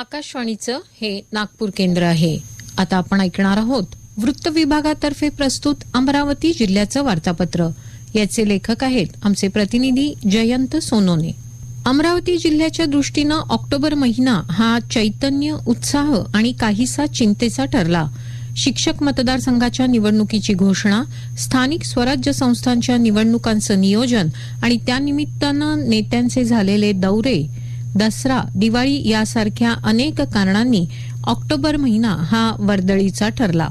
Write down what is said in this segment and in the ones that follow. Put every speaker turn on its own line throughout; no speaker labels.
आकाशवाणीचं हे नागपूर केंद्र आहे. आता आपण ऐकणार आहोत वृत्त विभागातर्फे प्रस्तुत अमरावती जिल्ह्याचं वार्तापत्र. याचे लेखक आहेत आमचे प्रतिनिधी जयंत सोनोने. अमरावती जिल्ह्याच्या दृष्टीनं ऑक्टोबर महिना हा चैतन्य उत्साह आणि काहीसा चिंतेचा ठरला. शिक्षक मतदारसंघाच्या निवडणुकीची घोषणा स्थानिक स्वराज्य संस्थांच्या निवडणुकांचं नियोजन आणि त्यानिमित्तानं नेत्यांचे झालेले दौरे दसरा दिवाळी यासारख्या अनेक कारणांनी ऑक्टोबर महिना हा वर्दळीचा ठरला.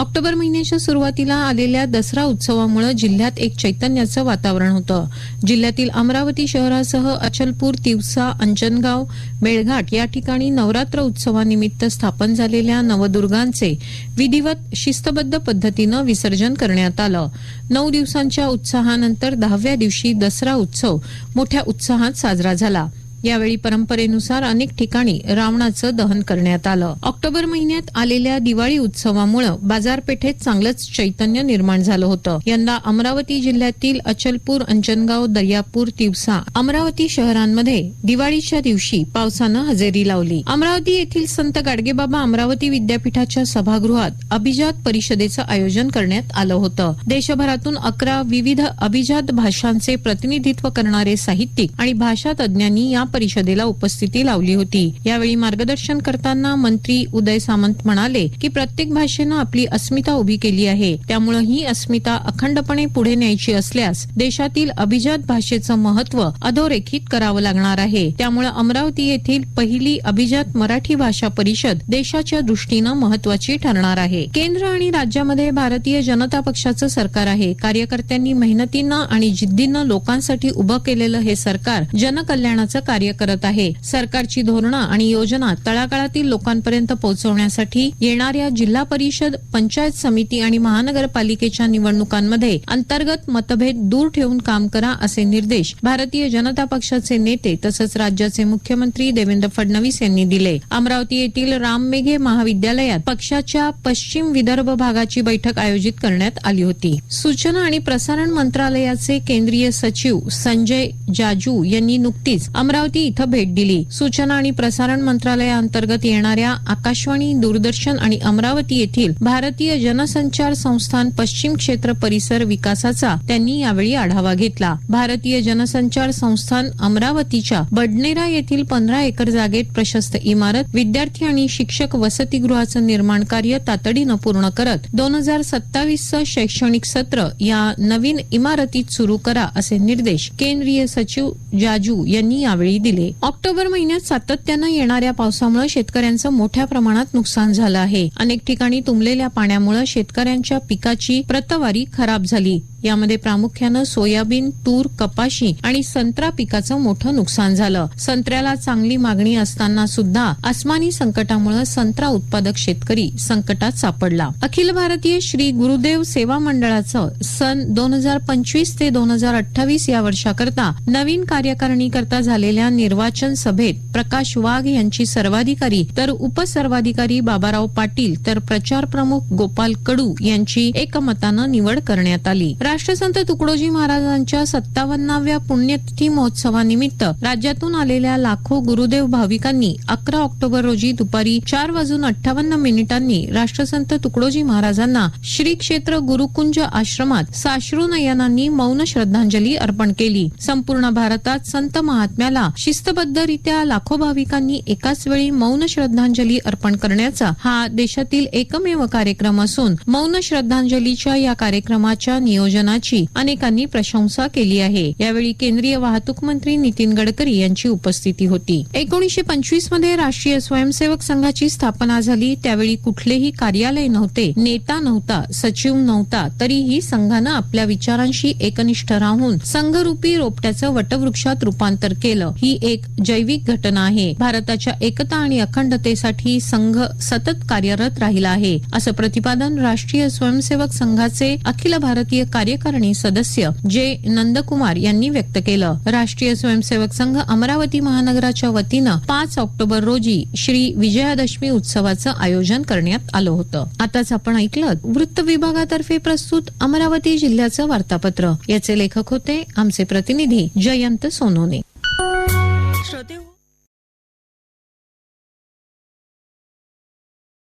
ऑक्टोबर महिन्याच्या सुरुवातीला आलेल्या दसरा उत्सवामुळे जिल्ह्यात एक चैतन्याचं वातावरण होतं. जिल्ह्यातील अमरावती शहरासह अचलपूर तिवसा अंजनगाव मेळघाट या ठिकाणी नवरात्र उत्सवानिमित्त स्थापन झालेल्या नवदुर्गांचे विधिवत शिस्तबद्ध पद्धतीनं विसर्जन करण्यात आलं. नऊ दिवसांच्या उत्साहानंतर दहाव्या दिवशी दसरा उत्सव मोठ्या उत्साहात साजरा झाला. यावेळी परंपरेनुसार अनेक ठिकाणी रावणाचं दहन करण्यात आलं. ऑक्टोबर महिन्यात आलेल्या दिवाळी उत्सवामुळे बाजारपेठेत चांगलंच चैतन्य निर्माण झालं होतं. यंदा अमरावती जिल्ह्यातील अचलपूर अंजनगाव दर्यापूर तिवसा अमरावती शहरांमध्ये दिवाळीच्या दिवशी पावसानं हजेरी लावली. अमरावती येथील संत गाडगेबाबा अमरावती विद्यापीठाच्या सभागृहात अभिजात परिषदेचं आयोजन करण्यात आलं होतं. देशभरातून अकरा विविध अभिजात भाषांचे प्रतिनिधित्व करणारे साहित्यिक आणि भाषा तज्ज्ञांनी या परिषदेला उपस्थिती लावली होती. यावेळी मार्गदर्शन करताना मंत्री उदय सामंत म्हणाले की प्रत्येक भाषेनं आपली अस्मिता उभी केली आहे. त्यामुळे ही अस्मिता अखंडपणे पुढे न्यायची असल्यास देशातील अभिजात भाषेचं महत्त्व अधोरेखित करावं लागणार आहे. त्यामुळे अमरावती येथील पहिली अभिजात मराठी भाषा परिषद देशाच्या दृष्टीनं महत्वाची ठरणार आहे. केंद्र आणि राज्यामध्ये भारतीय जनता पक्षाचं सरकार आहे. कार्यकर्त्यांनी मेहनतीनं आणि जिद्दीनं लोकांसाठी उभं केलेलं हे सरकार जनकल्याणाचं कार्य कार्य करत आहे. सरकारची धोरणं आणि योजना तळागाळातील लोकांपर्यंत पोहोचवण्यासाठी येणाऱ्या जिल्हा परिषद पंचायत समिती आणि महानगरपालिकेच्या निवडणुकांमध्ये अंतर्गत मतभेद दूर ठेवून काम करा असे निर्देश भारतीय जनता पक्षाचे नेते तसंच राज्याचे मुख्यमंत्री देवेंद्र फडणवीस यांनी दिले. अमरावती येथील राम मेघे महाविद्यालयात पक्षाच्या पश्चिम विदर्भ भागाची बैठक आयोजित करण्यात आली होती. सूचना आणि प्रसारण मंत्रालयाचे केंद्रीय सचिव संजय जाजू यांनी नुकतीच अमरावती इथं भेट दिली. सूचना आणि प्रसारण मंत्रालयाअंतर्गत येणाऱ्या आकाशवाणी दूरदर्शन आणि अमरावती येथील भारतीय जनसंचार संस्थान पश्चिम क्षेत्र परिसर विकासाचा त्यांनी यावेळी आढावा घेतला. भारतीय जनसंचार संस्थान अमरावतीच्या बडनेरा येथील पंधरा एकर जागेत प्रशस्त इमारत विद्यार्थी आणि शिक्षक वसतिगृहाचं निर्माण कार्य तातडीनं पूर्ण करत दोन हजार सत्तावीसचं शैक्षणिक सत्र या नवीन इमारतीत सुरू करा असे निर्देश केंद्रीय सचिव जाजू यांनी यावेळी दिले. ऑक्टोबर महिन्यात सातत्यानं येणाऱ्या पावसामुळे शेतकऱ्यांचं मोठ्या प्रमाणात नुकसान झालं आहे. अनेक ठिकाणी तुंबलेल्या पाण्यामुळे शेतकऱ्यांच्या पिकाची प्रतवारी खराब झाली. यामध्ये प्रामुख्यानं सोयाबीन तूर कपाशी आणि संत्रा पिकाचं मोठं नुकसान झालं. संत्र्याला चांगली मागणी असताना सुद्धा आसमानी संकटामुळे संत्रा उत्पादक शेतकरी संकटात सापडला. अखिल भारतीय श्री गुरुदेव सेवा मंडळाचं सन दोन हजार पंचवीस ते दोन हजार अठ्ठावीस या वर्षाकरता नवीन कार्यकारिणी करता झालेल्या निर्वाचन सभेत प्रकाश वाघ यांची सर्वाधिकारी तर उपसर्वाधिकारी बाबाराव पाटील तर प्रचार प्रमुख गोपाल कडू यांची एकमतानं निवड करण्यात आली. राष्ट्रसंत तुकडोजी महाराजांच्या सत्तावन्नाव्या पुण्यतिथी महोत्सवानिमित्त राज्यातून आलेल्या लाखो गुरुदेव भाविकांनी अकरा ऑक्टोबर रोजी दुपारी चार वाजून अठ्ठावन्न मिनिटांनी राष्ट्रसंत तुकडोजी महाराजांना श्री क्षेत्र गुरुकुंज आश्रमात साश्रू नयनांनी मौन श्रद्धांजली अर्पण केली. संपूर्ण भारतात संत महात्म्याला शिस्तबद्धरित्या लाखो भाविकांनी एकाच वेळी मौन श्रद्धांजली अर्पण करण्याचा हा देशातील एकमेव कार्यक्रम असून मौन श्रद्धांजलीच्या या कार्यक्रमाच्या नियोजन आयोजनाची अनेकांनी प्रशंसा केली आहे. यावेळी केंद्रीय वाहतूक मंत्री नितीन गडकरी यांची उपस्थिती होती. एकोणीशे पंचवीसमध्ये राष्ट्रीय स्वयंसेवक संघाची स्थापना झाली. त्यावेळी कुठलेही कार्यालय नव्हते नेता नव्हता सचिव नव्हता तरीही संघानं आपल्या विचारांशी एकनिष्ठ राहून संघरूपी रोपट्याचं वटवृक्षात रूपांतर केलं. ही एक जैविक घटना आहे. भारताच्या एकता आणि अखंडतेसाठी संघ सतत कार्यरत राहिला आहे. असं प्रतिपादन राष्ट्रीय स्वयंसेवक संघाचे अखिल भारतीय कार्य कार्यकारिणी सदस्य जे नंदकुमार यांनी व्यक्त केलं. राष्ट्रीय स्वयंसेवक संघ अमरावती महानगराच्या वतीनं पाच ऑक्टोबर रोजी श्री विजयादशमी उत्सवाचं आयोजन करण्यात आलं होतं. आताच आपण ऐकलं वृत्त विभागातर्फे प्रस्तुत अमरावती जिल्ह्याचं वार्तापत्र. याचे लेखक होते आमचे प्रतिनिधी जयंत सोनोने.